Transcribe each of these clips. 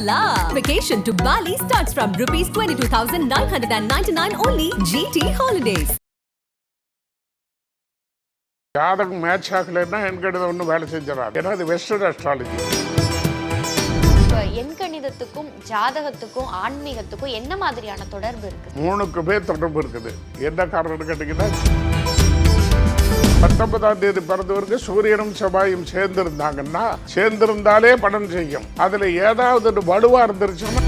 la! Vacation to Bali starts from rupees 22,999 only. GT Holidays. ஜாதகம் match ஆகலைன்னா என்கிட்ட ஒன்றும் வேலை செஞ்சிடாது ஏன்னா அது வெஸ்டர்ன் அஸ்ட்ராலஜி இப்போ எண்கணிதத்துக்கும் ஜாதகத்துக்கும் ஆன்மீகத்துக்கும் என்ன மாதிரியான தொடர்பு இருக்கு மூணுக்குமே தொடர்பு இருக்குது என்ன காரணம்னு கேட்டிங்கன்னா பத்தொன்பதாம் தேதி பிறந்தவருக்கு சூரியனும் செவ்வாயும் சேர்ந்திருந்தாங்கன்னா சேர்ந்திருந்தாலே பலன் செய்யும். அதுல ஏதாவது ஒரு வலுவா இருந்துருச்சுன்னா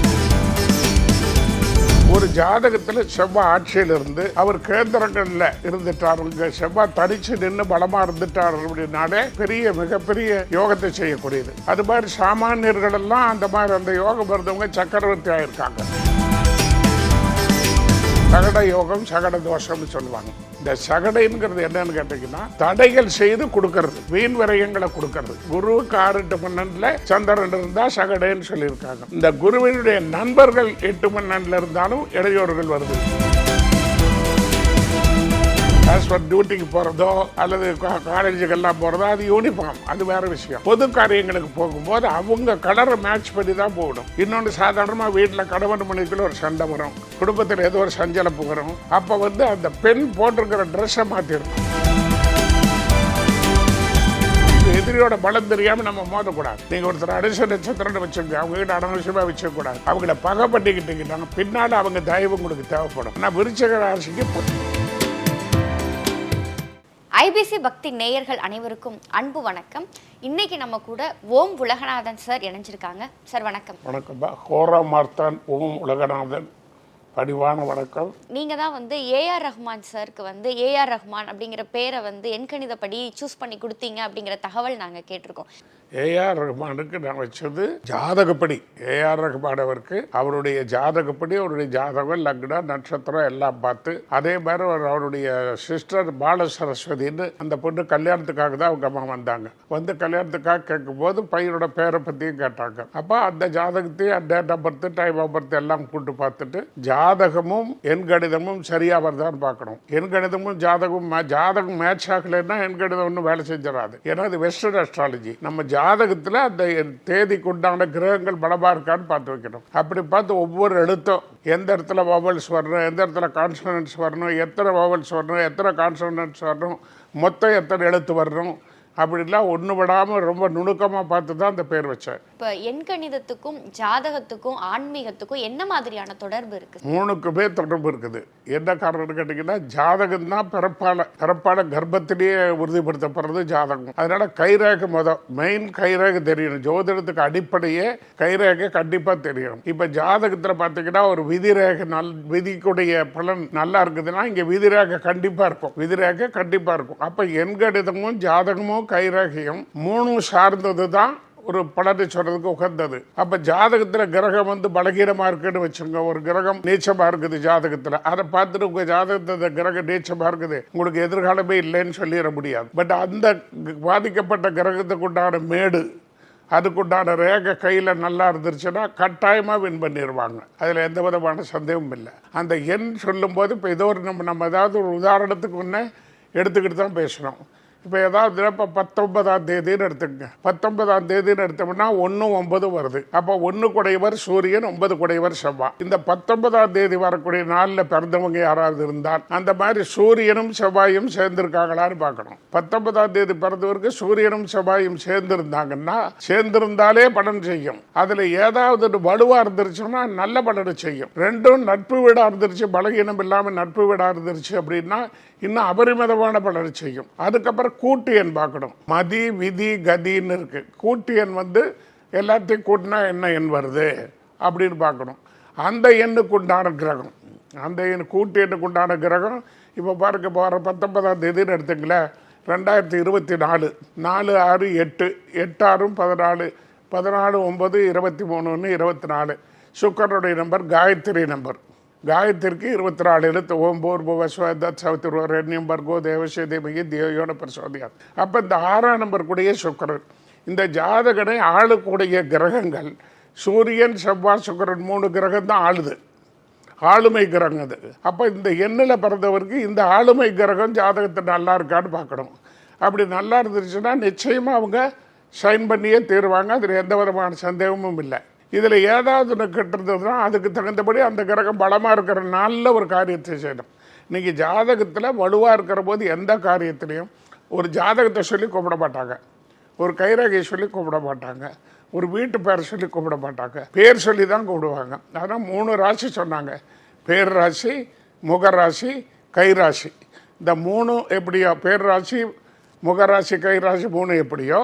ஒரு ஜாதகத்துல செவ்வாய் ஆட்சியில் இருந்து அவர் கேந்திரங்கள்ல இருந்துட்டாருங்க செவ்வாய் தனிச்சு நின்று பலமா இருந்துட்டார் அப்படின்னாலே பெரிய மிகப்பெரிய யோகத்தை செய்யக்கூடியது. அது மாதிரி சாமானியர்கள் எல்லாம் அந்த மாதிரி அந்த யோகம் இருந்தவங்க சக்கரவர்த்தி ஆயிருக்காங்க. சகட யோகம் சகட தோஷம்னு சொல்லுவாங்க. இந்த சகடைங்கிறது என்னன்னு கேட்டீங்கன்னா தடைகள் செய்து கொடுக்கறது வீண் விரயங்களை கொடுக்கறது. குருவுக்கு ஆறு எட்டு பன்னெண்டுல சந்திரன் இருந்தா சகடைன்னு சொல்லியிருக்காங்க. இந்த குருவினுடைய நண்பர்கள் எட்டு பன்னெண்டுல இருந்தாலும் இடையோர்கள் வருது. ஆஸ் டியூட்டிக்கு போகிறதோ அல்லது காலேஜுக்கெல்லாம் போகிறதோ அது யூனிஃபார்ம் அது வேறு விஷயம். பொது காரியங்களுக்கு போகும்போது அவங்க கலரை மேட்ச் பண்ணி தான் போகணும். இன்னொன்று சாதாரணமாக வீட்டில் கணவன் மணிக்குள்ள ஒரு சண்டை வரும். குடும்பத்தில் ஏதோ ஒரு சஞ்சலப்பு வரும். அப்போ வந்து அந்த பெண் போட்டிருக்கிற ட்ரெஸ்ஸை மாற்றிடும் எதிரியோட பலம் தெரியாம நம்ம மோதக்கூடாது. நீங்க ஒருத்தர் அடிச நட்சத்திரம் வச்சுங்க அவங்க கிட்ட அனாவசியமா வச்சுக்கூடாது அவங்கள பகை பண்ணிக்கிட்டீங்கன்னா பின்னால அவங்க தயவு உங்களுக்கு தேவைப்படும். நான் விருச்சக ராசிக்கு ஐபிசி பக்தி நேயர்கள் அனைவருக்கும் அன்பு வணக்கம். இன்னைக்கு நம்ம கூட ஓம் உலகநாதன் சார் இணைஞ்சிருக்காங்க. சார் வணக்கம். வணக்கம்பா ஹோரா மார்த்தான் ஓம் உலகநாதன். பணிவான வணக்கம். நீங்க தான் வந்து ஏஆர் ரஹ்மான் சாருக்கு வந்து ஏஆர் ரஹ்மான் அப்படிங்கிற பேரை வந்து எண்கணிதப்படி சூஸ் பண்ணி கொடுத்தீங்க அப்படிங்கிற தகவல் நாங்க கேட்டிருக்கோம். ஏஆர் ரஹ்மானுக்கு நான் வச்சது ஜாதகப்படி. ஏஆர் ரஹ்மான் அவருக்கு அவருடைய ஜாதகப்படி அவருடைய ஜாதகம் லக்னம் நட்சத்திரம் எல்லாம் பார்த்து அதே மாதிரி அவர் அவருடைய சிஸ்டர் பால சரஸ்வதினு அந்த பொண்ணு கல்யாணத்துக்காக தான் அவங்க அம்மா வந்தாங்க. வந்து கல்யாணத்துக்காக கேட்கும்போது பையனோட பேரை பற்றியும் கேட்டாங்க. அப்போ அந்த ஜாதகத்தையும் date of birth time of birth எல்லாம் கூப்பிட்டு பார்த்துட்டு ஜாதகமும் என் கணிதமும் சரியா வருதான்னு பார்க்கணும். என் கணிதமும் ஜாதகமும் மே- ஜாதகம் மேட்ச் ஆகலைன்னா என் கணிதம் ஒன்றும் வேலை செஞ்சிடாது. ஏன்னா அது வெஸ்டர்ன் அஸ்ட்ராலஜி நம்ம ஜாதகத்தில் அந்த தேதிக்கு உண்டான கிரகங்கள் பலமாக இருக்கான்னு பார்த்து வைக்கணும். அப்படி பார்த்து ஒவ்வொரு எழுத்தும் எந்த இடத்துல வவல்ஸ் வரணும் எந்த இடத்துல கான்சனன்ஸ் வரணும் எத்தனை வவல்ஸ் வரணும் எத்தனை கான்சனன்ஸ் வரணும் மொத்தம் எத்தனை எழுத்து வரணும் அப்படிலாம் ஒன்று விடாமல் ரொம்ப நுணுக்கமாக பார்த்து தான் அந்த பேர் வச்சேன். இப்போ எண்கணிதத்துக்கும் ஜாதகத்துக்கும் ஆன்மீகத்துக்கும் என்ன மாதிரியான தொடர்பு இருக்கு மூணுக்குமே தொடர்பு இருக்குது. என்ன காரணம்னு கேட்டிங்கன்னா ஜாதகம் தான் பிறப்பால பிறப்பால கர்ப்பத்திலேயே உறுதிப்படுத்தப்படுறது ஜாதகம். அதனால கைரேகை மொதல் மெயின் கைரேகை தெரியணும். ஜோதிடத்துக்கு அடிப்படையே கைரேகை கண்டிப்பாக தெரியணும். இப்போ ஜாதகத்தில் பார்த்தீங்கன்னா ஒரு விதிரேகை நல் விதிக்குடைய பலன் நல்லா இருக்குதுன்னா இங்கே விதிரேகை கண்டிப்பாக இருக்கும். விதிரேகை கண்டிப்பாக இருக்கும். அப்போ எண்கணிதமும் ஜாதகமும் கைரகியம் மூணும் சார்ந்தது தான் ஒரு பலனை சொல்றதுக்கு உகந்தது. அப்ப ஜாதகத்துல கிரகம் வந்து பலகீனமா இருக்குன்னு வச்சுங்க ஒரு கிரகம் நீச்சமா இருக்குது ஜாதகத்துல. அதை பார்த்துட்டு உங்க ஜாதகத்துல கிரகம் நீச்சமா இருக்குது. உங்களுக்கு எதிர்காலமே இல்லைன்னு சொல்லிட முடியாது. பட் அந்த பாதிக்கப்பட்ட கிரகத்துக்கு உண்டான மேடு அதுக்குண்டான ரேகை கையில் நல்லா இருந்துருச்சுன்னா கட்டாயமாக வின் பண்ணிடுவாங்க அதில் எந்த விதமான சந்தேகமும் இல்லை. அந்த எண் சொல்லும்போது இப்போ ஏதோ ஒரு நம்ம நம்ம ஏதாவது ஒரு உதாரணத்துக்கு முன்னே எடுத்துக்கிட்டு தான் பேசணும். இப்போ ஏதாவது இப்போ பத்தொன்பதாம் தேதின்னு எடுத்துக்கங்க. பத்தொன்பதாம் தேதின்னு எடுத்தோம்னா ஒன்று ஒன்பது வருது. அப்போ ஒன்று குடையவர் சூரியன் ஒன்பது குடையவர் செவ்வாய். இந்த பத்தொன்பதாம் தேதி வரக்கூடிய நாளில் பிறந்தவங்க யாராவது இருந்தால் அந்த மாதிரி சூரியனும் செவ்வாயும் சேர்ந்துருக்காங்களான்னு பார்க்கணும். பத்தொன்பதாம் தேதி பிறந்தவருக்கு சூரியனும் செவ்வாயும் சேர்ந்துருந்தாங்கன்னா சேர்ந்திருந்தாலே பலன் செய்யும். அதில் ஏதாவது ஒரு வலுவாக இருந்துருச்சுன்னா நல்ல பலனை செய்யும். ரெண்டும் நட்பு வீடாக இருந்துருச்சு பலகீனம் இல்லாமல் நட்பு வீடாக இருந்துருச்சு அப்படின்னா இன்னும் அபரிமிதமான பலர் செய்யும். அதுக்கப்புறம் கூட்டு எண் பார்க்கணும். மதி விதி கதின்னு இருக்கு. கூட்டு எண் வந்து எல்லாத்தையும் கூட்டினா என்ன எண் வருது? அப்படின்னு பார்க்கணும். அந்த எண்ணுக்கு உண்டான கிரகம். அந்த எண் கூட்டு எண்ணுக்கு உண்டான கிரகம். இப்போ பாருங்க போகிற பத்தொன்பதாம் தேதின்னு எடுத்துங்களேன் ரெண்டாயிரத்தி இருபத்தி நாலு. நாலு ஆறு எட்டு. எட்டாறும் பதினாலு. பதினாலு ஒம்பது இருபத்தி மூணுன்னு இருபத்தி நாலு. சுக்கரனுடைய நம்பர் காயத்ரி நம்பர். காயத்திற்கு இருபத்தி நாலு எழுத்து ஓம் போர் புவஸ்வதத் சவுத்திரு ரெண்யம் பர்கோ தேவசே தேவகி தேவயோன பிரசோதியார் அப்போ இந்த ஆறாம் நம்பர் கூடிய சுக்கரன் இந்த ஜாதகனை ஆளக்கூடிய கிரகங்கள் சூரியன் செவ்வாய் சுக்கரன் மூணு கிரகம் தான் ஆளுது ஆளுமை கிரகம் அது அப்போ இந்த எண்ணில் பிறந்தவருக்கு இந்த ஆளுமை கிரகம் ஜாதகத்தை நல்லா இருக்கான்னு பார்க்கணும் அப்படி நல்லா இருந்துச்சுன்னா நிச்சயமாக அவங்க சைன் பண்ணியே தீருவாங்க அதில் எந்த விதமான சந்தேகமும் இல்லை இதில் ஏதாவது ஒன்று கெட்டிருந்ததுன்னா அதுக்கு தகுந்தபடி அந்த கிரகம் பலமாக இருக்கிற நாளில் ஒரு காரியத்தை செய்யணும். இன்றைக்கி ஜாதகத்தில் வலுவாக இருக்கிற போது எந்த காரியத்திலையும் ஒரு ஜாதகத்தை சொல்லி கூப்பிட மாட்டாங்க. ஒரு கைரேகை சொல்லி கூப்பிட மாட்டாங்க. ஒரு வீட்டு பேர் சொல்லி கூப்பிட மாட்டாங்க. பேர் சொல்லி தான் கூப்பிடுவாங்க. ஆனால் மூணு ராசி சொன்னாங்க. பேர் ராசி முகராசி கைராசி இந்த மூணு எப்படியோ பேர் ராசி முகராசி கைராசி மூணு எப்படியோ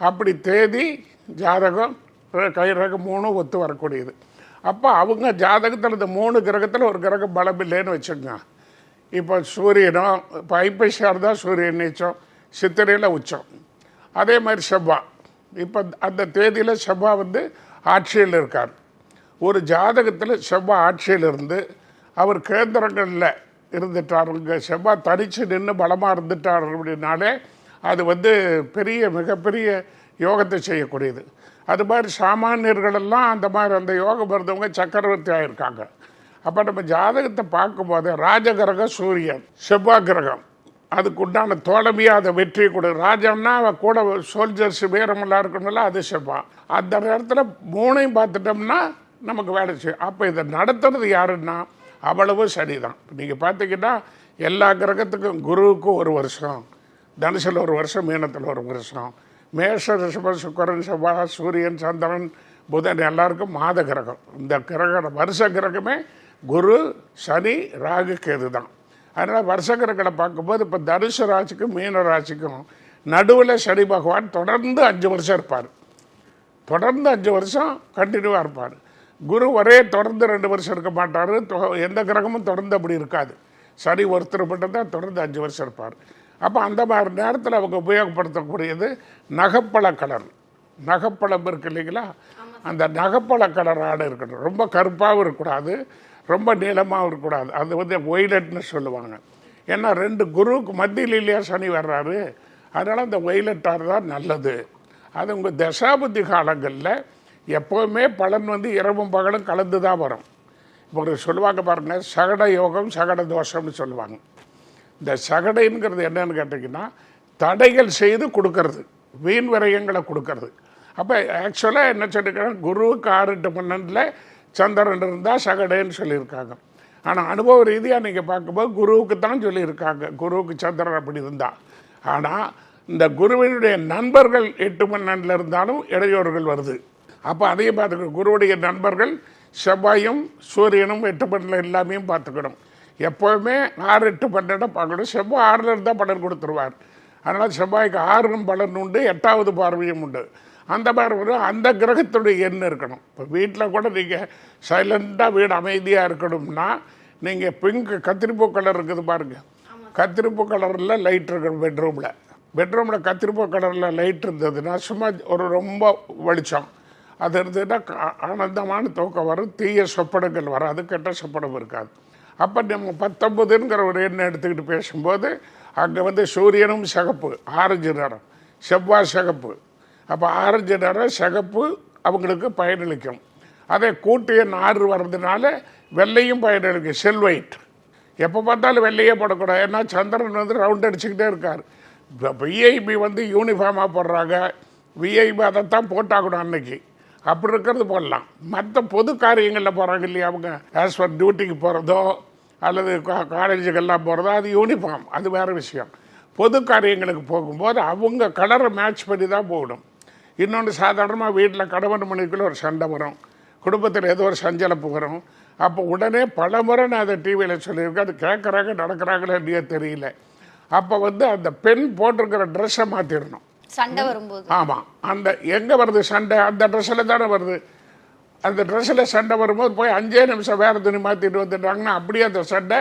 அப்படி தேதி ஜாதகம் கைரகம் மூணும் ஒத்து வரக்கூடியது. அப்போ அவங்க ஜாதகத்தில் இந்த மூணு கிரகத்தில் ஒரு கிரகம் பலம் இல்லைன்னு வச்சுக்கோங்க. இப்போ சூரியனும் இப்போ ஐப்பசியார் தான் சூரியன் நீச்சம் சித்திரையில் உச்சம். அதே மாதிரி செவ்வா. இப்போ அந்த தேதியில் செவ்வா வந்து ஆட்சியில் இருக்கார். ஒரு ஜாதகத்தில் செவ்வா ஆட்சியில் இருந்து அவர் கேந்திரங்களில் இருந்துட்டாருங்க செவ்வாய் தனித்து நின்று பலமாக இருந்துட்டார் அப்படின்னாலே அது வந்து பெரிய மிகப்பெரிய யோகத்தை செய்யக்கூடியது. அது மாதிரி சாமானியர்களெல்லாம் அந்த மாதிரி அந்த யோகம் இருந்தவங்க சக்கரவர்த்தி ஆகியிருக்காங்க அப்போ நம்ம ஜாதகத்தை பார்க்கும்போது ராஜகிரகம் சூரியன் செவ்வாய் கிரகம் அதுக்கு உண்டான தோழமையாக அதை வெற்றி கொடு. ராஜம்னா அவன் கூட சோல்ஜர்ஸ் வீரமெல்லாம் இருக்கணும்ல அது செவ்வாய். அந்த நேரத்தில் மூணையும் பார்த்துட்டோம்னா நமக்கு வேலை செய்யும். அப்போ இதை நடத்துறது யாருன்னா அவ்வளவு சரிதான் நீங்கள் பார்த்தீங்கன்னா எல்லா கிரகத்துக்கும் குருவுக்கும் ஒரு வருஷம் தனுசில் ஒரு வருஷம் மீனத்தில் ஒரு வருஷம் மேஷ ரிஷப சுக்கரன் செவ்வாய் சூரியன் சந்திரன் புதன் எல்லாருக்கும் மாத கிரகம். இந்த கிரக வருஷ கிரகமே குரு சனி ராகு கேது தான். அதனால் வருஷ கிரகங்களை பார்க்கும்போது இப்போ தனுசு ராசிக்கும் மீன ராசிக்கும் நடுவில் சனி பகவான் தொடர்ந்து அஞ்சு வருஷம் இருப்பார். தொடர்ந்து அஞ்சு வருஷம் கண்டினியூவாக இருப்பார். குரு ஒரே தொடர்ந்து ரெண்டு வருஷம் இருக்க மாட்டார். எந்த கிரகமும் தொடர்ந்து அப்படி இருக்காது. சனி ஒருத்தர் மட்டும்தான் தொடர்ந்து அஞ்சு வருஷம் இருப்பார். அப்போ அந்த மாதிரி நேரத்தில் அவங்க உபயோகப்படுத்தக்கூடியது நகப்பழ கலர். நகப்பழம் இருக்கு இல்லைங்களா? அந்த நகப்பழ கலர் ஆடை இருக்கணும் ரொம்ப கருப்பாகவும் இருக்கக்கூடாது ரொம்ப நீளமாகவும் இருக்கக்கூடாது. அது வந்து ஒய்லட்னு சொல்லுவாங்க. ஏன்னா ரெண்டு குருவுக்கு மத்தியில் இல்லையா சனி வர்றாரு. அதனால் அந்த ஒய்லட்டார் ஆறு தான் நல்லது. அது உங்கள் தசாபதி காலங்களில் எப்போவுமே பலன் வந்து இரவும் பகலும் கலந்து தான் வரும். இப்போ ஒரு சொல்லுவாங்க பாருங்கள் சகட யோகம் சகட தோஷம்னு சொல்லுவாங்க. இந்த சகடைங்கிறது என்னன்னு கேட்டிங்கன்னா தடைகள் செய்து கொடுக்கறது. வீண் விரயங்களை கொடுக்கறது. அப்போ ஆக்சுவலாக என்ன சொல்லியிருக்காங்க குருவுக்கு ஆறு எட்டு பன்னெண்டில் சந்திரன் இருந்தால் சகடைன்னு சொல்லியிருக்காங்க. ஆனால் அனுபவ ரீதியாக நீங்கள் பார்க்கும்போது குருவுக்கு தான் சொல்லியிருக்காங்க. குருவுக்கு சந்திரன் அப்படி இருந்தால் ஆனால் இந்த குருவினுடைய நண்பர்கள் எட்டு பன்னெண்டில் இருந்தாலும் இடையோர்கள் வருது. அப்போ அதையும் பார்த்துக்கணும். குருவுடைய நண்பர்கள் செவ்வாயும் சூரியனும் எட்டு பன்னெண்டில் எல்லாமே பார்த்துக்கணும். எப்போவுமே ஆறு எட்டு பன்னெண்டை பார்க்கணும் செவ்வாய் ஆறில் இருந்தால் பலன் கொடுத்துருவார். அதனால் செவ்வாய்க்கு ஆறும் பலன் உண்டு எட்டாவது பார்வையும் உண்டு. அந்த மாதிரி அந்த கிரகத்துடைய எண் இருக்கணும். இப்போ வீட்டில் கூட நீங்கள் சைலண்ட்டாக வீடு அமைதியாக இருக்கணும்னா நீங்கள் பிங்க் கத்திரிப்பூ கலர் இருக்குது பாருங்கள் கத்திரிப்பூ கலரில் லைட் இருக்கணும் பெட்ரூமில் பெட்ரூமில் கத்திரிப்பூ கலரில் லைட் இருந்ததுன்னா சும்மா ஒரு ரொம்ப வெளிச்சம். அது இருந்ததுன்னா ஆனந்தமான தூக்கம் வரும். தீய சொப்பனங்கள் வராது கெட்ட சொப்பனம் இருக்காது. அப்போ நம்ம பத்தொன்பதுங்கிற ஒரு எண்ணை எடுத்துக்கிட்டு பேசும்போது அங்கே வந்து சூரியனும் சிகப்பு ஆரஞ்சு நிறம் செவ்வாய் சிகப்பு. அப்போ ஆரஞ்சு நிறம் சிகப்பு அவங்களுக்கு பயனளிக்கும். அதே கூட்டு எண் ஆறு வர்றதுனால வெள்ளையும் பயனளிக்கும் செல்வைட் எப்போ பார்த்தாலும் வெள்ளையே போடக்கூடாது. ஏன்னா சந்திரன் வந்து ரவுண்ட் அடிச்சுக்கிட்டே இருக்கார். இப்போ விஐபி வந்து யூனிஃபார்மாக போடுறாங்க. விஐபி அதைத்தான் போட்டாகணும் அன்னைக்கு. அப்படி இருக்கிறது போடலாம். மற்ற பொது காரியங்களில் போகிறாங்க இல்லையா அவங்க? ஆஸ் பர் டியூட்டிக்கு போகிறதோ அல்லது கா- காலேஜுக்கெல்லாம் போகிறதோ அது யூனிஃபார்ம் அது வேறு விஷயம். பொது காரியங்களுக்கு போகும்போது அவங்க கலரை மேட்ச் பண்ணி தான் போகணும். இன்னொன்று சாதாரணமாக வீட்டில் கணவன் மணிக்குள்ளே ஒரு சண்டை வரும். குடும்பத்தில் ஏதோ ஒரு சஞ்சலப்பு வரும். அப்போ உடனே பல முறை நான் அதை டிவியில் சொல்லியிருக்கேன். அது கேட்குறாங்க நடக்கிறாங்களோ இல்லையோ தெரியல. அப்போ வந்து அந்த பெண் போட்டிருக்கிற ட்ரெஸ்ஸை மாற்றிடணும் சண்டை வரும்போது. ஆமாம் அந்த எங்கே வருது சண்டை? அந்த ட்ரெஸ்ஸில் தானே வருது. அந்த ட்ரெஸ்ஸில் சண்டை வரும்போது போய் அஞ்சே நிமிஷம் வேறு துணி மாற்றிட்டு வந்துட்டாங்கன்னா அப்படியே அந்த சண்டை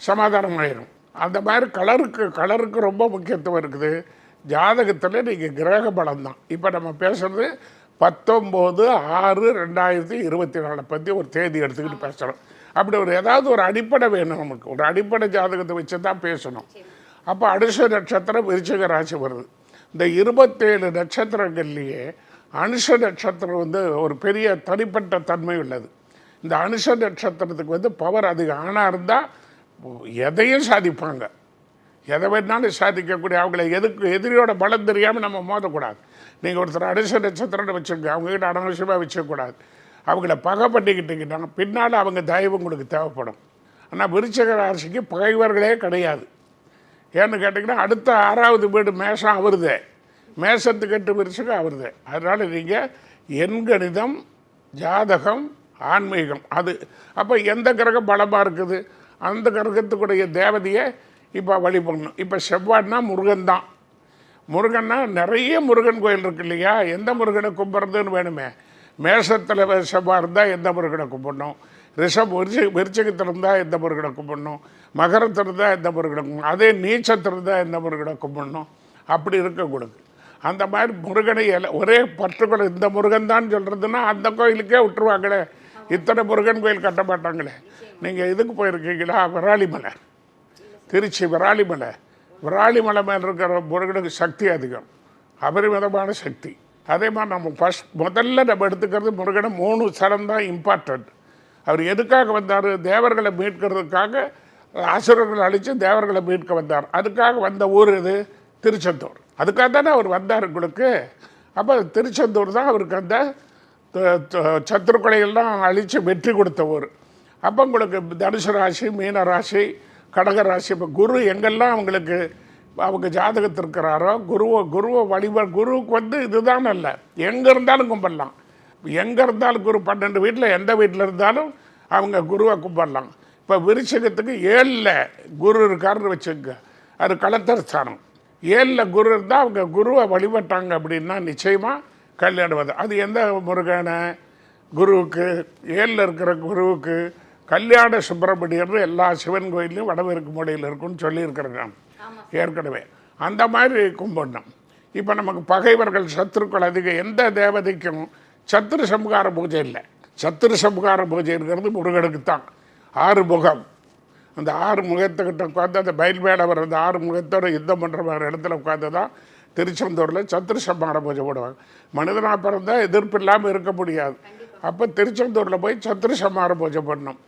சமாதானம் ஆயிரும் அந்த மாதிரி கலருக்கு கலருக்கு ரொம்ப முக்கியத்துவம் இருக்குது. ஜாதகத்தில் நீங்கள் கிரக பலம் தான் இப்போ நம்ம பேசுறது பத்தொம்போது ஆறு ரெண்டாயிரத்தி இருபத்தி நாலை பற்றி ஒரு தேதி எடுத்துக்கிட்டு பேசுகிறோம் அப்படி ஒரு ஏதாவது ஒரு அடிப்படை வேணும் நமக்கு. ஒரு அடிப்படை ஜாதகத்தை வச்சு தான் பேசணும் அப்போ அனுஷ நட்சத்திரம் விருச்சிக ராசி வருது. இந்த இருபத்தேழு நட்சத்திரங்கள்லேயே அனுஷ நட்சத்திரம் வந்து ஒரு பெரிய தனிப்பட்ட தன்மை உள்ளது. இந்த அனுஷ நட்சத்திரத்துக்கு வந்து பவர் அதிகம். ஆணாக இருந்தால் எதையும் சாதிப்பாங்க. எதை வேணாலும் சாதிக்கக்கூடிய அவங்கள எதுக்கு எதிரியோட பலம் தெரியாமல் நம்ம மோதக்கூடாது. நீங்கள் ஒருத்தர் அனுஷ நட்சத்திரம்னு வச்சுருங்க அவங்ககிட்ட அனாவசியமாக வச்சுக்கூடாது அவங்கள பகை பண்ணிக்கிட்டீங்கன்னா பின்னால் அவங்க தயவு உங்களுக்கு தேவைப்படும். ஆனால் விருச்சக ராசிக்கு பகைவர்களே கிடையாது. ஏன்னு கேட்டிங்கன்னா அடுத்த ஆறாவது வீடு மேஷம் அவருதே மேஷத்துக்கு எட்டு விருச்சகம் அவருதே அதனால் நீங்கள் எண்கணிதம் ஜாதகம் ஆன்மீகம் அது. அப்போ எந்த கிரகம் பலமாக இருக்குது? அந்த கிரகத்துக்குடைய தேவதையை இப்போ வழிபடணும். இப்போ செவ்வாய்னா முருகன் தான். முருகன்னா நிறைய முருகன் கோயில் இருக்கு இல்லையா? எந்த முருகனை கும்பிட்றதுன்னு வேணுமே. மேஷத்தில் செவ்வாய் இருந்தால் எந்த முருகனை கும்பிடணும்? ரிஷப் விருச்ச விருச்சகத்தில் இருந்தால் எந்த முருகனை கும்பிடணும் மகரத்தில் இருந்தால் எந்த முருகனை கும்பிடணும் அதே நீச்சத்தில் இருந்தால் எந்த முருகனை கும்பிடணும் அப்படி இருக்கக்கூடாது அந்த மாதிரி முருகனை எல்லாம் ஒரே பர்டிகுலர் இந்த முருகன் தான் சொல்கிறதுன்னா அந்த கோயிலுக்கே விட்டுருவாங்களே. இத்தனை முருகன் கோயில் கட்ட மாட்டாங்களே. நீங்கள் இதுக்கு போயிருக்கீங்களா? விராலிமலை திருச்சி விராலிமலை விராலிமலை மேலே இருக்கிற முருகனுக்கு சக்தி அதிகம். அபரிமிதமான சக்தி. அதே மாதிரி நம்ம ஃபஸ்ட் முதல்ல நம்ம எடுத்துக்கிறது முருகனை மூணு சரம் தான் இம்பார்ட்டன்ட் அவர் எதுக்காக வந்தார்? தேவர்களை மீட்கிறதுக்காக அசுரர்களை அழித்து தேவர்களை மீட்க வந்தார். அதுக்காக வந்த ஊர் இது திருச்செந்தூர். அதுக்காக தானே அவர் வந்தார் உங்களுக்கு. அப்போ திருச்செந்தூர் தான் அவருக்கு அந்த த- அழித்து வெற்றி கொடுத்த ஊர். அப்போ உங்களுக்கு தனுசு ராசி மீன ராசி கடக ராசி இப்போ குரு எங்கெல்லாம் அவங்களுக்கு அவங்க ஜாதகத்தில் இருக்கிறாரோ குருவை குருவை வழிப குருவுக்கு வந்து இதுதான் அல்ல. எங்கே இருந்தாலும் கும்பிடலாம். எங்கே இருந்தாலும் குரு பன்னெண்டு வீட்டில் எந்த வீட்டில் இருந்தாலும் அவங்க குருவை கும்பிடலாம். இப்போ விருச்சகத்துக்கு ஏழில் குரு இருக்காருன்னு வச்சுக்கோங்க. அது கலத்தர் ஸ்தானம். ஏழில் குரு இருந்தால் அவங்க குருவை வழிபட்டாங்க அப்படின்னா நிச்சயமாக கல்யாணம் அது எந்த முருகனை? குருவுக்கு ஏழில் இருக்கிற குருவுக்கு கல்யாண சுப்பிரமணியர் எல்லா சிவன் கோயிலையும் வடமேற்கு மூலையில் இருக்குன்னு சொல்லியிருக்கிறேன் நான் ஏற்கனவே. அந்த மாதிரி கும்பிடணும். இப்போ நமக்கு பகைவர்கள் சத்துருக்கள் அதிகம். எந்த தேவதைக்கும் சத்துரு சம்ஹார பூஜை இல்லை. சத்துரு சம்ஹார பூஜைங்கிறது முருகனுக்கு தான் ஆறு முகம். அந்த ஆறு முகத்துக்கிட்ட உட்காந்து அந்த பயில் மேடவர் அந்த ஆறு முகத்தோட யுத்தம் பண்ணுற மாதிரி இடத்துல உட்காந்து தான் திருச்செந்தூரில் சத்துரு சம்ஹார பூஜை போடுவாங்க. மனிதனாக பிறந்தால் எதிர்ப்பு இல்லாமல் இருக்க முடியாது. அப்போ திருச்செந்தூரில் போய் சத்துரு சம்ஹார பூஜை பண்ணணும்.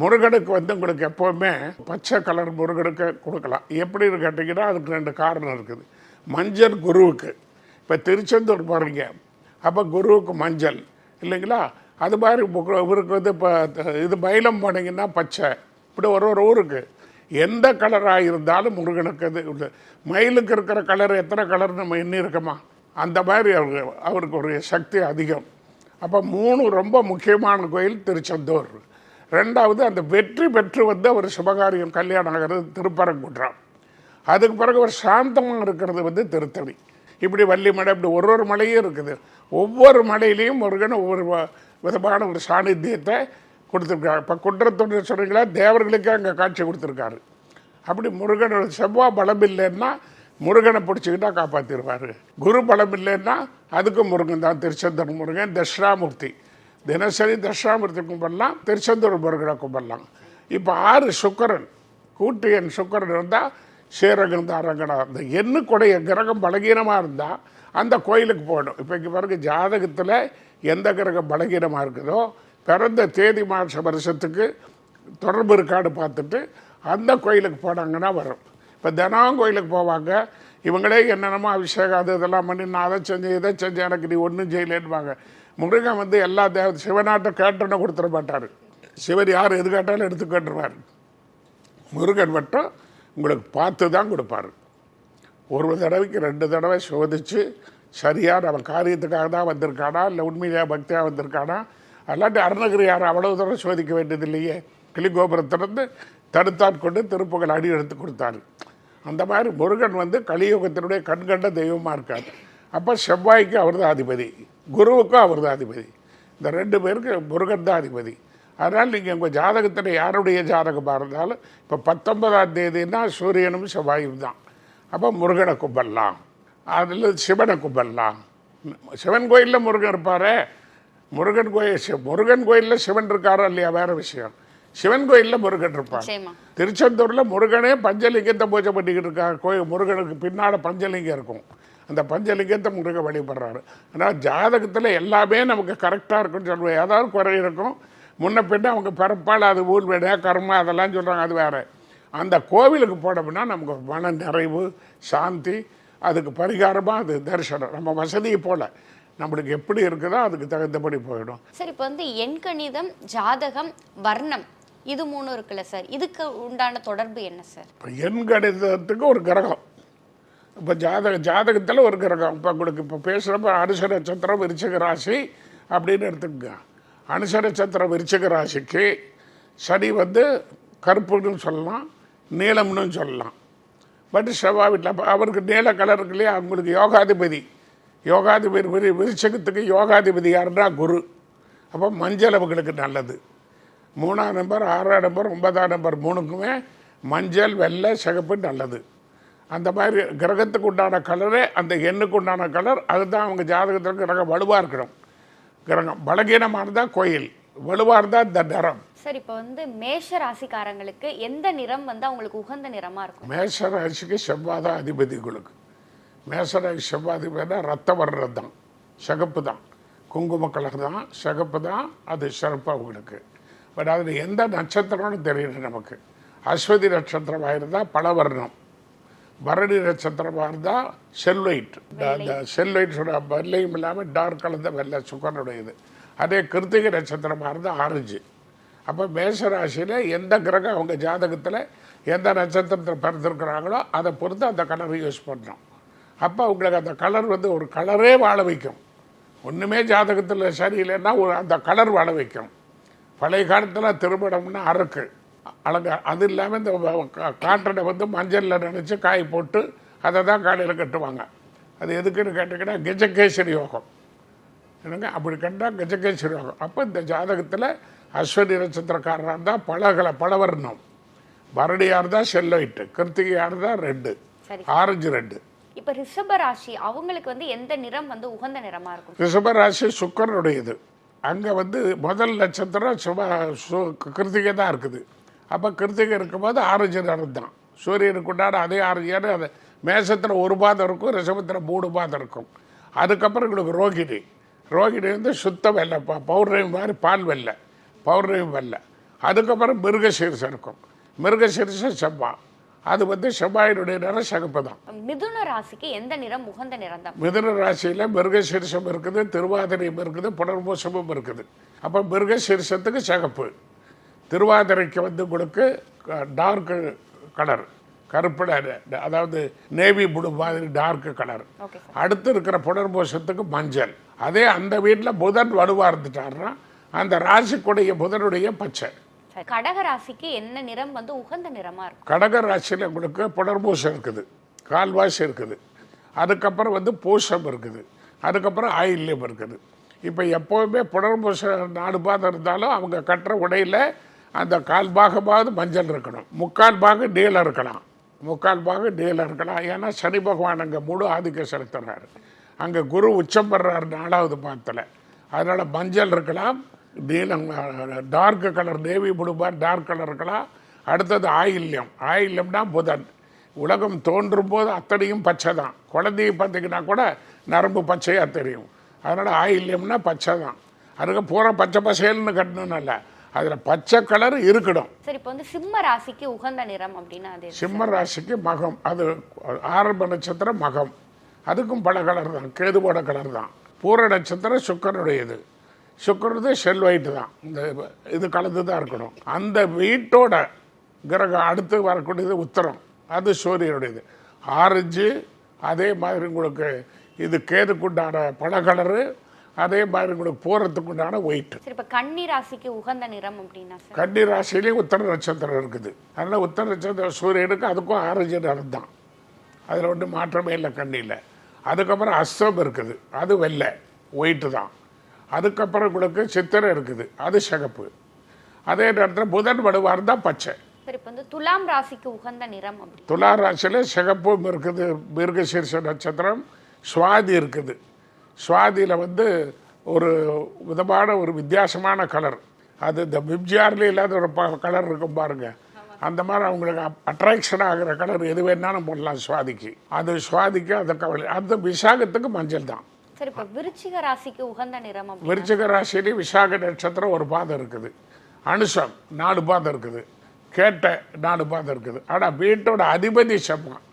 முருகனுக்கு வந்து உங்களுக்கு எப்போவுமே பச்சை கலர் முருகனுக்கு கொடுக்கலாம். எப்படின்னு கேட்டிங்கன்னா அதுக்கு ரெண்டு காரணம் இருக்குது. மஞ்சள் குருவுக்கு. இப்போ திருச்செந்தூர் போகிறீங்க அப்போ குருவுக்கு மஞ்சள். இல்லைங்களா? அது மாதிரி இவருக்கு வந்து இப்போ இது மயிலம் போனீங்கன்னா பச்சை. இப்படி ஒரு ஒரு ஊருக்கு. எந்த கலராக இருந்தாலும் முருகனுக்கு அது உண்டு. மயிலுக்கு இருக்கிற கலர் எத்தனை கலர் நம்ம எண்ணி இருக்கோமா அந்த மாதிரி அவருக்கு அவருக்கு ஒரு சக்தி அதிகம். அப்போ மூணு ரொம்ப முக்கியமான கோயில் திருச்செந்தூர். ரெண்டாவது அந்த வெற்றி பெற்று வந்து அவர் சிவகாரியம் கல்யாணம் ஆகிறது திருப்பரங்குன்றம். அதுக்கு பிறகு ஒரு சாந்தமாக இருக்கிறது வந்து திருத்தணி. இப்படி வள்ளி மலை இப்படி ஒரு ஒரு மலையும் இருக்குது. ஒவ்வொரு மலையிலையும் முருகன் ஒவ்வொரு வ- விதமான ஒரு சாநித்தியத்தை கொடுத்துருக்காரு இப்போ குற்றத்துடன் சொன்னீங்களா தேவர்களுக்கே அங்கே காட்சி கொடுத்துருக்காரு. அப்படி முருகனோட செவ்வாய் பலம் இல்லைன்னா முருகனை பிடிச்சிக்கிட்டா காப்பாற்றிடுவார் குரு பலம் இல்லைன்னா அதுக்கும் முருகன் தான். திருச்செந்தூர் முருகன் தஷ்ராமூர்த்தி தினசரி தஷ்ராமூர்த்தி கும்பிடலாம் திருச்செந்தூர் முருகனை கும்பிடலாம். இப்போ ஆறு சுக்கரன் கூட்டு என் சுக்கரன் இருந்தால் சீரகம் தான் அந்த என்ன எண்ணுக்குடைய கிரகம் பலகீனமாக இருந்தால் அந்த கோயிலுக்கு போகணும். இப்போ இங்கே பிறகு ஜாதகத்தில் எந்த கிரகம் பலகீனமாக இருக்குதோ பிறந்த தேதி மாச வருஷத்துக்கு தொடர்பு இருக்கான்னு பார்த்துட்டு அந்த கோயிலுக்கு போனாங்கன்னா வரும். இப்போ தினம் கோயிலுக்கு போவாங்க. இவங்களே என்னென்னமோ அபிஷேகம் அது இதெல்லாம் பண்ணி நான் அதை செஞ்சேன் இதை செஞ்சேன் எனக்கு நீ ஒன்றும் செய்யலேன்னுவாங்க. முருகன் வந்து எல்லா தேவ சிவநாட்டை கேட்டோன்னு கொடுத்துட மாட்டார். சிவர் யார் எது கேட்டாலும் எடுத்து கேட்டுருவார் முருகன் மட்டும் உங்களுக்கு பார்த்து தான் கொடுப்பாரு. ஒரு தடவைக்கு ரெண்டு தடவை சோதிச்சு சரியாக நம்ம காரியத்துக்காக தான் வந்திருக்கானா? இல்லை உண்மையாக பக்தியாக வந்திருக்கானா? அல்லாட்டி அருணகிரி யார் அவ்வளவு தூரம் சோதிக்க வேண்டியது இல்லையே கிளிகோபுரத்திலிருந்து தடுத்தாற் கொண்டு திருப்புகள் அடி எடுத்து கொடுத்தார் அந்த மாதிரி முருகன் வந்து கலியுகத்தினுடைய கண்கண்ட தெய்வமாக இருக்கார். அப்போ செவ்வாய்க்கு அவர் தான் அதிபதி குருவுக்கும் அவர் தான் அதிபதி. இந்த ரெண்டு பேருக்கு முருகன் தான் அதிபதி. அதனால் நீங்கள் உங்கள் ஜாதகத்தில் யாருடைய ஜாதகமாக இருந்தாலும் இப்போ பத்தொன்பதாம் தேதினா சூரியனும் செவ்வாயும் தான். அப்போ முருகனை கும்பிடலாம். அதில் சிவனை கும்பிடலாம். சிவன் கோயிலில் முருகன் இருப்பாரே. முருகன் கோயில் முருகன் கோயிலில் சிவன் இருக்காரோ இல்லையா? வேற விஷயம். சிவன் கோயிலில் முருகன் இருப்பார். திருச்செந்தூரில் முருகனே பஞ்சலிங்கத்தை பூஜை பண்ணிக்கிட்டு இருக்கார். கோயில் முருகனுக்கு பின்னால் பஞ்சலிங்கம் இருக்கும். அந்த பஞ்சலிங்கத்தை முருகன் வழிபடுறாரு. ஆனால் ஜாதகத்தில் எல்லாமே நமக்கு கரெக்டாக இருக்குன்னு சொல்லுவேன் ஏதாவது குறை இருக்கும். முன்ன பின்ன அவங்க பிறப்பால் அது ஊர் வீடு கர்மா அதெல்லாம் சொல்கிறாங்க அது வேறு. அந்த கோவிலுக்கு போனோம்னா நமக்கு மன நிறைவு சாந்தி அதுக்கு பரிகாரமாக அது தரிசனம். நம்ம வசதியை போல். நம்மளுக்கு எப்படி இருக்குதோ அதுக்கு தகுந்தபடி போயிடும். சார் இப்போ வந்து எண்கணிதம் ஜாதகம் வர்ணம் இது மூணு இருக்குல்ல சார். இதுக்கு உண்டான தொடர்பு என்ன சார்? இப்போ எண் கணிதத்துக்கு ஒரு கிரகம். இப்போ ஜாதக ஜாதகத்தில் ஒரு கிரகம். இப்போ உங்களுக்கு இப்போ பேசுகிறப்ப அனுச நட்சத்திரம் விருச்சிக ராசி அப்படின்னு எடுத்துக்கங்க. அனுச நட்சத்திரம் விருச்சிக ராசிக்கு சனி வந்து கருப்புன்னு சொல்லலாம். நீளம்னு சொல்லலாம். பட் செவ்வா வீட்டில் அப்போ அவருக்கு நீல கலர் இருக்கு இல்லையா? அவங்களுக்கு யோகாதிபதி. யோகாதிபதி விரு- விருச்சிகத்துக்கு யோகாதிபதி யாருன்னா குரு. அப்போ மஞ்சள் அவங்களுக்கு நல்லது. மூணாம் நம்பர் ஆறாம் நம்பர் ஒன்பதாம் நம்பர் மூணுக்குமே மஞ்சள் வெள்ளை சிகப்பு நல்லது. அந்த மாதிரி கிரகத்துக்கு உண்டான கலரே அந்த எண்ணுக்கு உண்டான கலர் அதுதான் அவங்க ஜாதகத்தில் கிரகம் வலுவாக இருக்கணும். கிரகம் பலகீனமானதான் கோயில். வலுவாக இருந்தால் இந்த நிறம். சார் இப்போ வந்து மேஷ ராசிக்காரங்களுக்கு எந்த நிறம் வந்து அவங்களுக்கு உகந்த நிறமா இருக்கும்? மேஷ ராசிக்கு செவ்வாய் தான் அதிபதி உங்களுக்கு மேஷ ராசி செவ்வாய் அதிபதினா ரத்த வர்றது தான் சிகப்பு தான். குங்கும கலர் தான். சிகப்பு தான். அது சிறப்பு அவங்களுக்கு பட் அதில் எந்த நட்சத்திரம்னு தெரியல நமக்கு. அஸ்வதி நட்சத்திரமாக இருந்தால் பல வர்ணம். பரணி நட்சத்திரமாக இருந்தால் செல்வைட் அந்த செல்வைட் சொல்ல வெள்ளையும் இல்லாமல் டார்க் கலந்த வெள்ளை சுக்கரனுடையது. அதே கிருத்திகை நட்சத்திரமாக இருந்தால் ஆரஞ்சு. அப்போ மேஷராசியில் எந்த கிரகம் அவங்க ஜாதகத்தில் எந்த நட்சத்திரத்தில் பிறந்திருக்கிறாங்களோ அதை பொறுத்து அந்த கலரை யூஸ் பண்ணுறோம் அப்போ அவங்களுக்கு அந்த கலர் வந்து ஒரு கலரே வாழ வைக்கும். ஒன்றுமே ஜாதகத்தில் சரியில்லைன்னா ஒரு அந்த கலர் வாழ வைக்கும். பழைய காலத்தில் திருமணம்னா அறுக்கு அழகா அது இல்லாமல் இந்த கா- காட்டனை வந்து மஞ்சளில் நினச்சி காய் போட்டு அதை தான் காலையில் கட்டுவாங்க. அது எதுக்குன்னு கேட்டிங்கன்னா கஜகேசரி யோகம். என்னங்க? அப்படி கண்டால் கஜகேசரி யோகம். அப்போ இந்த ஜாதகத்தில் அஸ்வனி நட்சத்திரக்காரராக இருந்தால் பழகலை பழவர்ணம். பரடியாக இருந்தால் செல்லோயிட்டு கிருத்திகையாக இருந்தால் ரெட்டு சரி. ஆரஞ்சு ரெட்டு இப்போ ரிஷப ராசி அவங்களுக்கு வந்து எந்த நிறம் வந்து உகந்த நிறமா இருக்கும்? ரிஷபராசி சுக்கரனுடையது. அங்கே வந்து முதல் நட்சத்திரம் சுப சு கிருத்திகை தான் இருக்குது. அப்போ கிருத்திகை இருக்கும்போது ஆரஞ்சு நிறம் தான். சூரியனுக்கு உண்டான அதே ஆரஞ்சு ஏன்னா அது மேசத்தில் ஒரு பாதம் இருக்கும் ரிஷபத்தில் மூணு பாதம் இருக்கும். அதுக்கப்புறம் எங்களுக்கு ரோகிணி. ரோகிணி வந்து சுத்த வெள்ளை பௌர்ணமி மாதிரி பால் வெள்ளை. பௌர்ணமி வெள்ளை அதுக்கப்புறம் மிருகசீரிசம் இருக்கும் மிருகசீரிசம் செவ்வாய். அது வந்து செவ்வாயினுடைய நிறம் சிகப்பு தான் மிதுன ராசிக்கு எந்த நிறம் உகந்த நிறம் தான்? மிதுன ராசியில் மிருகசீரிஷம் இருக்குது திருவாதிரையும் இருக்குது புனர்பூசமும் இருக்குது. அப்போ மிருகசீரிஷத்துக்கு சிகப்பு. திருவாதிரைக்கு வந்து உங்களுக்கு டார்க்கு கலர் கருப்பிட அதாவது நேவி ப்ளூ மாதிரி டார்க்கு கலர் அடுத்து இருக்கிற புனர்பூசத்துக்கு மஞ்சள். அதே அந்த வீட்டில் புதன் வலுவாக இருந்துட்டாருன்னா அந்த ராசிக்குடைய புதனுடைய பச்சை. கடக ராசிக்கு என்ன நிறம் வந்து உகந்த நிறமா இருக்கும்? கடக ராசியில் உங்களுக்கு புனர்பூசம் இருக்குது கால்வாசி இருக்குது அதுக்கப்புறம் வந்து பூசம் இருக்குது அதுக்கப்புறம் ஆயில்யம் இருக்குது. இப்போ எப்போவுமே புனர்பூசம் நாலு பாதம் இருந்தாலும் அவங்க கட்டுற உடையில் அந்த கால் பாகமாவது மஞ்சள் இருக்கணும். முக்கால் பாகம் நீளம் இருக்கலாம். முக்கால் பாகம் நீளம் இருக்கலாம். ஏன்னா சனி பகவான் அங்கே முழு ஆதிக்கம் செலுத்துறாரு. அங்கே குரு உச்சம் பெறாரு நாலாவது பாதத்தில். அதனால் மஞ்சள் இருக்கலாம் நீலம் டார்க் கலர் நேவி ப்ளூபா டார்க் கலர் இருக்கலாம் அடுத்தது ஆயில்யம். ஆயில்யம்னா புதன். உலகம் தோன்றும் போது அத்தனையும் பச்சை தான். குழந்தைய பார்த்தீங்கன்னா கூட நரம்பு பச்சையாக தெரியும். அதனால் ஆயில்யம்னா பச்சை தான். அதுக்கு பூரா பச்சை பசேல்னு கட்டணும்னு அதில் பச்சை கலர் இருக்கணும். சரி இப்போ வந்து சிம்ம ராசிக்கு உகந்த நிறம் அப்படின்னா அது? சிம்ம ராசிக்கு மகம். அது ஆரம்ப நட்சத்திரம் மகம். அதுக்கும் பல கலர் தான். கேதுவோட கலர் தான். பூர நட்சத்திரம் சுக்கரனுடையது. சுக்கரது செல் ஒயிட்டு தான். இந்த இது கலந்து தான் இருக்கணும். அந்த வீட்டோட கிரகம் அடுத்து வரக்கூடியது உத்தரம். அது சூரியனுடையது. ஆரஞ்சு அதே மாதிரி உங்களுக்கு இது கேதுக்குண்டான பல கலரு அதே மாதிரி உங்களுக்கு பூரத்துக்குண்டான ஒயிட் இப்போ கன்னி ராசிக்கு உகந்த நிறம் அப்படின்னா கன்னி ராசியிலேயும் உத்தர நட்சத்திரம் இருக்குது. அதனால் உத்தர நட்சத்திரம் சூரியனுக்கு அதுக்கும் ஆரஞ்சு நிறம் தான். அதில் ஒன்றும் மாற்றமே இல்லை கண்ணியில் அதுக்கப்புறம் அஸ்தம் இருக்குது. அது வெள்ளை ஒயிட்டு தான். அதுக்கப்புறம் உங்களுக்கு சித்திரை இருக்குது. அது சிகப்பு. அதே நேரத்தில் புதன் வலுவாக இருந்தால் பச்சை. சரி இப்போ வந்து துலாம் ராசிக்கு உகந்த நிறம் துலா ராசியில் சிகப்பும் இருக்குது மிருகசீர்ஷ நட்சத்திரம் சுவாதி இருக்குது. சுவாதியில் வந்து ஒரு விதமான ஒரு வித்தியாசமான கலர் அது இந்த பிப்ஜிஆர்ல இல்லாத ஒரு கலர் இருக்கும் பாருங்க. அந்த மாதிரி அவங்களுக்கு அட்ராக்ஷன் ஆகிற கலர் எது வேணாலும் போடலாம் சுவாதிக்கு. அது சுவாதிக்கு அந்த கவலை. அந்த விசாகத்துக்கு மஞ்சள் தான். சரி இப்போ விருச்சிக ராசிக்கு உகந்த நிறம் விருச்சிக ராசியிலே விசாக நட்சத்திரம் ஒரு பாதம் இருக்குது. அனுஷம் நாலு பாதம் இருக்குது. கேட்ட நாலு பாதம் இருக்குது. ஆனால் வீட்டோட அதிபதி செவ்வாய்.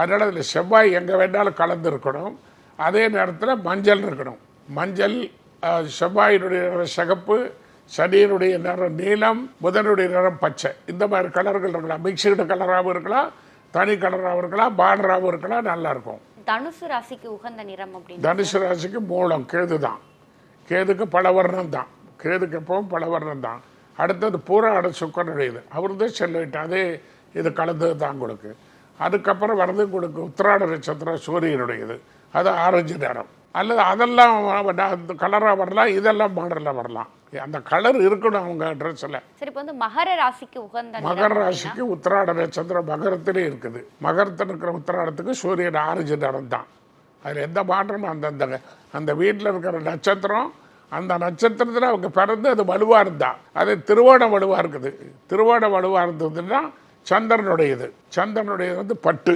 அதனால் அதில் செவ்வாய் எங்கே வேணாலும் கலந்து இருக்கணும் அதே நேரத்தில் மஞ்சள் இருக்கணும். மஞ்சள் செவ்வாயினுடைய நிறம் சிகப்பு சனியினுடைய நிறம் நீலம் புதனுடைய நிறம் பச்சை. இந்த மாதிரி கலர்கள் இருக்கலாம். மிக்சடு கலராகவும் இருக்கலாம் தனி கலராகவும் இருக்கலாம் பார்டராகவும் இருக்கலாம் நல்லா இருக்கும். தனுசு ராசிக்கு உகந்த நிறம் அப்படின்னு தனுசு ராசிக்கு மூலம் கேது தான் கேதுக்கு பலவர்ணம் தான் கேதுக்கு எப்பவும் பலவர்ணம் தான் அடுத்தது பூராட சுக்கரனுடையது அவர் தான் சொல்லிட்டு அதே இது கலந்தது தான் கொடுக்கு அதுக்கப்புறம் வரது கொடுக்கு உத்திராட நட்சத்திரம் சூரியனுடையது. அது ஆரஞ்சு நிறம். அல்லது அதெல்லாம் கலராக வரலாம் இதெல்லாம் மாடலில் வரலாம். அந்த கலர் இருக்கணும் அவங்க ட்ரெஸ்ஸில் சரி இப்போ வந்து மகர ராசிக்கு உகந்த மகர? ராசிக்கு உத்திராட நட்சத்திரம் மகரத்திலே இருக்குது. மகரத்தில் இருக்கிற உத்திராடத்துக்கு சூரியன் ஆரஞ்சு நிறம் தான். அதில் எந்த மாற்றமும் அந்தந்த அந்த வீட்டில் இருக்கிற நட்சத்திரம் அந்த நட்சத்திரத்தில் அவங்க பிறந்து அது வலுவாக இருந்தா. அது திருவோண வலுவாக இருக்குது. திருவோண வலுவாக இருந்ததுன்னா சந்திரனுடையது. சந்திரனுடையது வந்து பட்டு.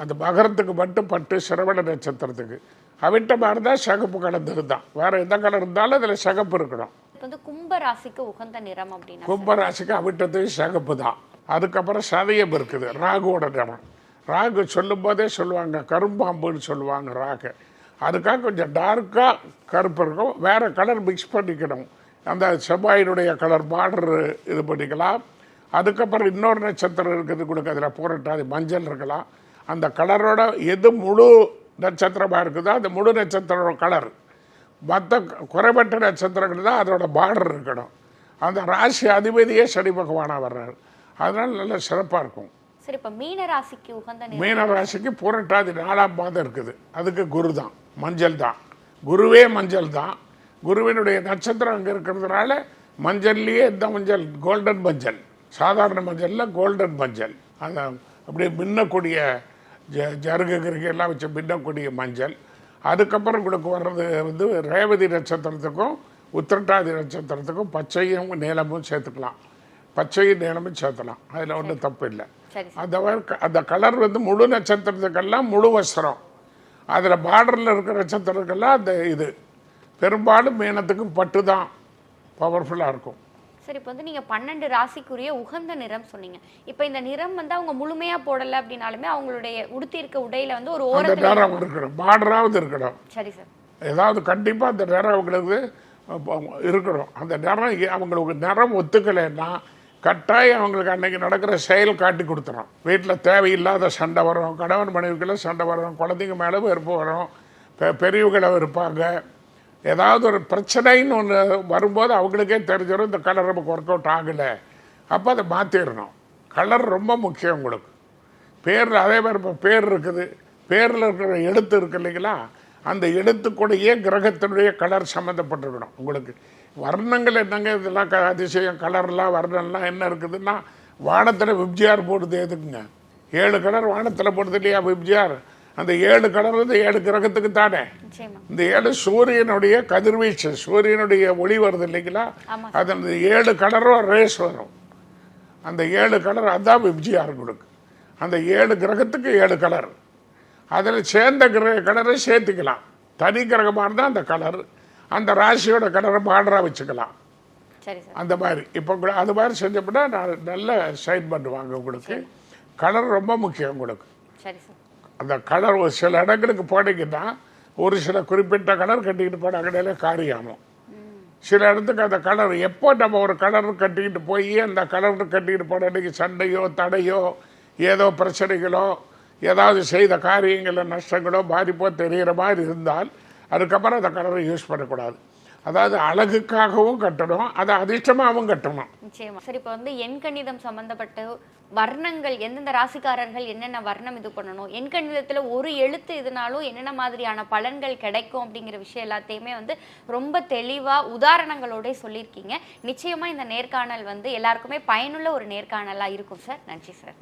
அந்த மகரத்துக்கு மட்டும் பட்டு சிரவண நட்சத்திரத்துக்கு. அவிட்டமாக இருந்தால் சிகப்பு கலந்தது தான் வேறு எந்த கலர் இருந்தாலும் அதில் சிகப்பு இருக்கணும். வந்து கும்ப ராசிக்கு உகந்த நிறம் அப்படின்னா கும்பராசிக்கு அவிட்டத்துக்கு சிகப்பு தான் அதுக்கப்புறம் சதயம் இருக்குது ராகுவோட நிறம். ராகு சொல்லும் போதே சொல்லுவாங்க கரும்பாம்புன்னு சொல்லுவாங்க ராகு. அதுக்காக கொஞ்சம் டார்க்காக கருப்பு இருக்கும். வேறு கலர் மிக்ஸ் பண்ணிக்கணும். அந்த செவ்வாயினுடைய கலர் பார்டர் இது பண்ணிக்கலாம். அதுக்கப்புறம் இன்னொரு நட்சத்திரம் இருக்குது கொடுக்க அதில் பூரட்டாதி மஞ்சள் இருக்கலாம். அந்த கலரோட எது முழு நட்சத்திரமாக இருக்குதோ? அந்த முழு நட்சத்திரோட கலர் மற்ற குறைபட்ட நட்சத்திரங்கள் தான் அதோட பார்டர் இருக்கணும். அந்த ராசி அதிபதியே சனி பகவானாக வர்றாரு. அதனால நல்ல சிறப்பாக இருக்கும். சரி இப்போ மீன ராசிக்கு உகந்த மீன ராசிக்கு புரட்டாதி நாலாம் மாதம் இருக்குது. அதுக்கு குரு தான் மஞ்சள் தான். குருவே மஞ்சள் தான். குருவினுடைய நட்சத்திரம் அங்கே இருக்கிறதுனால மஞ்சள்லேயே இந்த மஞ்சள்? கோல்டன் மஞ்சள். சாதாரண மஞ்சளில் கோல்டன் மஞ்சள். அந்த அப்படியே மின்னக்கூடிய ஜ ஜருகு கிருகு எல்லாம் வச்சு மின்னக்கூடிய மஞ்சள். அதுக்கப்புறம் உங்களுக்கு வர்றது வந்து ரேவதி நட்சத்திரத்துக்கும் உத்திரட்டாதி நட்சத்திரத்துக்கும் பச்சையும் நீளமும் சேர்த்துக்கலாம். பச்சையும் நீளமும் சேர்த்தலாம். அதில் ஒன்றும் தப்பு இல்லை. அந்த அந்த கலர் வந்து முழு நட்சத்திரத்துக்கெல்லாம் முழு வஸ்திரம். அதில் பார்டரில் இருக்கிற நட்சத்திரத்துக்கெல்லாம் அந்த இது. பெரும்பாலும் மீனத்துக்கு பட்டு தான் பவர்ஃபுல்லாக இருக்கும். சரி இப்போ வந்து நீங்க பன்னெண்டு ராசிக்குரிய உகந்த நிறம் சொன்னீங்க. இப்போ இந்த நிறம் வந்து அவங்க முழுமையா போடல அப்படின்னாலுமே அவங்களுடைய உடுத்தி இருக்க உடையில வந்து ஒரு ஓரத்துல இருக்கணும். பார்டராவது இருக்கணும். சரி சார். ஏதாவது கண்டிப்பாக அந்த நிறம் அவங்களுக்கு இருக்கணும். அந்த நிறம் அவங்களுக்கு நிறம் ஒத்துக்கலைன்னா கட்டாயம் அவங்களுக்கு அன்னைக்கு நடக்கிற செயல் காட்டி கொடுத்துரும். வீட்டில் தேவையில்லாத சண்டை வரும். கணவன் மனைவிக்குள்ள சண்டை வரும். குழந்தைங்க மேலே வெறுப்பு வரும். பெரியவங்களை இருப்பாங்க ஏதாவது ஒரு பிரச்சனைன்னு ஒன்று வரும்போது அவங்களுக்கே தெரிஞ்சிடும் இந்த கலர் நமக்கு ஒர்க் அவுட் ஆகலை. அப்போ அதை மாற்றிடணும் கலர் ரொம்ப முக்கியம் உங்களுக்கு. பேரில் அதே மாதிரி இப்போ பேர் இருக்குது. பேரில் இருக்கிற எழுத்து இருக்கு இல்லைங்களா? அந்த எழுத்துக்கூடயே கிரகத்தினுடைய கலர் சம்மந்தப்பட்டிருக்கணும் உங்களுக்கு வர்ணங்கள் என்னங்க? இதெல்லாம் க அதிசயம் கலர்லாம் வர்ணம்லாம் என்ன இருக்குதுன்னா வானத்தில் விப்ஜிஆர் போடுது எதுக்குங்க? ஏழு கலர் வானத்தில் போடுது இல்லையா விப்ஜிஆர்? அந்த ஏழு கலர் வந்து ஏழு கிரகத்துக்கு தானே? இந்த ஏழு சூரியனுடைய கதிர்வீச்சு சூரியனுடைய ஒளி வருது இல்லைங்களா? ஆமா. அது அந்த ஏழு கலரும் ரேஸ் வரும். அந்த ஏழு கலர் அதான் விப்ஜிஆர் கொடுக்கு. அந்த ஏழு கிரகத்துக்கு ஏழு கலர். அதில் சேர்ந்த கிரக கலரை சேர்த்துக்கலாம். தனி கிரகமாக இருந்தால் அந்த கலர் அந்த ராசியோட கலரை பார்டராக வச்சுக்கலாம். அந்த மாதிரி. இப்போ அது மாதிரி செஞ்சோம்னா நான் நல்ல ஷைன் பண்ணுவாங்க உங்களுக்கு. கலர் ரொம்ப முக்கியம் உங்களுக்கு. அந்த கலர் ஒரு சில இடங்களுக்கு போனீங்கன்னா ஒரு சில குறிப்பிட்ட கலர் கட்டிக்கிட்டு போன கடையில காரியாகும் சில இடத்துக்கு அந்த கலர் எப்போ நம்ம ஒரு கலர் கட்டிக்கிட்டு போய் அந்த கலர் கட்டிக்கிட்டு போன அன்றைக்கி சண்டையோ தடையோ ஏதோ பிரச்சனைகளோ ஏதாவது செய்த காரியங்களில் நஷ்டங்களோ பாதிப்போ தெரிகிற மாதிரி இருந்தால் அதுக்கப்புறம் அந்த கலரை யூஸ் பண்ணக்கூடாது. அதாவது அழகுக்காகவும் கட்டணும் அதை அதிர்ஷ்டமாகவும் கட்டணும். நிச்சயமா. சரி இப்போ வந்து எண் கணிதம் சம்பந்தப்பட்ட வர்ணங்கள் எந்தெந்த ராசிக்காரர்கள் என்னென்ன வர்ணம் இது பண்ணணும் எண் கணிதத்தில் ஒரு எழுத்து இதனாலும் என்னென்ன மாதிரியான பலன்கள் கிடைக்கும் அப்படிங்கிற விஷயம் எல்லாத்தையுமே வந்து ரொம்ப தெளிவாக உதாரணங்களோட சொல்லியிருக்கீங்க. நிச்சயமாக இந்த நேர்காணல் வந்து எல்லாருக்குமே பயனுள்ள ஒரு நேர்காணலாக இருக்கும் சார். நன்றி சார்.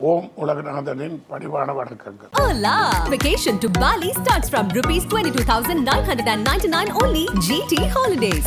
ஓம் உலகநாதனின் பணிவான வணக்கங்கள் Hola! Vacation to Bali starts from rupees 22,999 only GT Holidays.